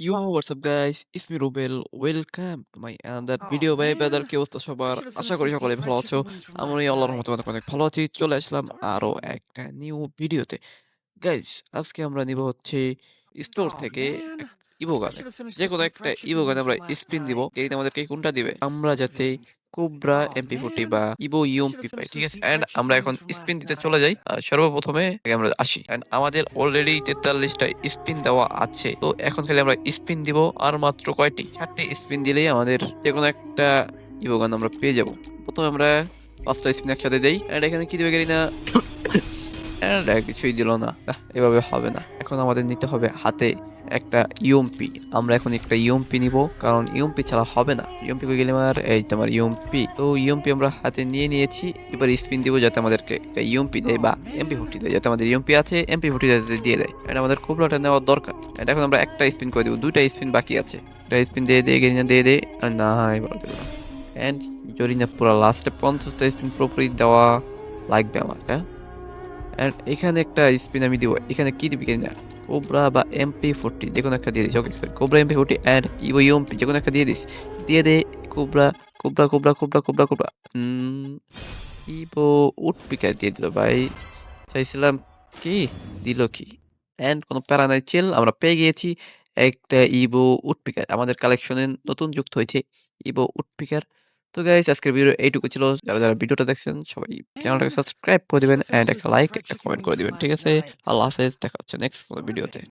Yo, what's up guys? Rubel. Welcome to my another Oh video ভাই brother man, কি অবস্থা I সবার? should have Asha finished করি সকলে ভালো আছো। from আমি last আল্লাহর night. মতো অনেক, অনেক ভালো আছি। চলে আসলাম আরও. একটা নিউ ভিডিওতে। গাইস আজকে আমরা নিব হচ্ছে স্টোর Oh থেকে man, ইভো I গানে। should have finished those যেকোনো deep একটা fried ইভো গানে আমরা last স্পিন দিব। night. আমাদেরকে কোনটা দিবে? আমরা যাতে. কোবরা এমপি ফোর্টি বা ইবো ইউএমপি পাই। ঠিক আছে? এন্ড আমরা এখন স্পিন দিতে চলে যাই। সর্বপ্রথমে আমরা আসি। এন্ড আমাদের অলরেডি তেতাল্লিশটা স্পিন দেওয়া আছে। তো এখন খালি আমরা স্পিন দিব আর মাত্র কয়টি? চারটে স্পিন দিলেই আমাদের যে কোনো একটা ইবো গান আমরা পেয়ে যাব। প্রথমে আমরা 5 টা স্পিন একসাথে দিই এন্ড এখানে কি দেবে গেলি না। এন্ড কিছুই দিল না। এভাবে হবে না। এখন আমাদের নিতে হবে হাতে একটা ইউএমপি। আমরা এখন একটা ইউএমপি নিব, কারণ ইউএমপি ছাড়া হবে না। ইউএমপি গেলে আমার এই তোমার ইউএমপি। তো ইউএমপি আমরা হাতে নিয়ে নিয়েছি। এবার স্পিন দিব যাতে আমাদেরকে একটা ইউএমপি দেয় বা এমপি ফোর্টি দেয়, যাতে আমাদের ইউএমপি আছে এমপি ফোর্টি যাতে দিয়ে দেয়। এটা আমাদের খুব কোবরাটা নেওয়ার দরকার। এটা এখন আমরা একটা স্পিন করে দেবো, দুইটা স্পিন বাকি আছে। একটা স্পিন দিয়ে দিয়ে, গেরিনা দিয়ে দে। না, এবার দেব না। এন্ড জরিনা পুরো লাস্টে পঞ্চাশটা স্পিন পুরোপুরি দেওয়া লাগবে আমার হ্যাঁ এন্ড এখানে একটা স্পিন আমি দিব। এখানে কি দিবি কিনা কোবরা বা এমপি ফোরটি যে কোনো একটা দিয়ে this okay sorry cobra MP forty and Evo UMP যে কোনো একটা দিয়ে দিস। দিয়ে দে cobra cobra cobra cobra cobra cobra Evo woodpecker দিয়ে দিল ভাই। চাইছিলাম কি? দিল কি? অ্যান্ড কোনো প্যারা নাই চিল আমরা পেয়ে গিয়েছি। একটা ইবো উট পিকার। আমাদের কালেকশনে নতুন যুক্ত হয়েছে ইবো উট পিকার। তো গাইস আজকের ভিডিও এইটুকু ছিল। যারা যারা ভিডিওটা দেখছেন সবাই চ্যানেলটাকে সাবস্ক্রাইব করে দিবেন অ্যান্ড এন্ড একটা লাইক একটা কমেন্ট করে দিবেন। ঠিক আছে? আল্লাহ হাফেজ। দেখা হচ্ছে নেক্সট ভিডিওতে.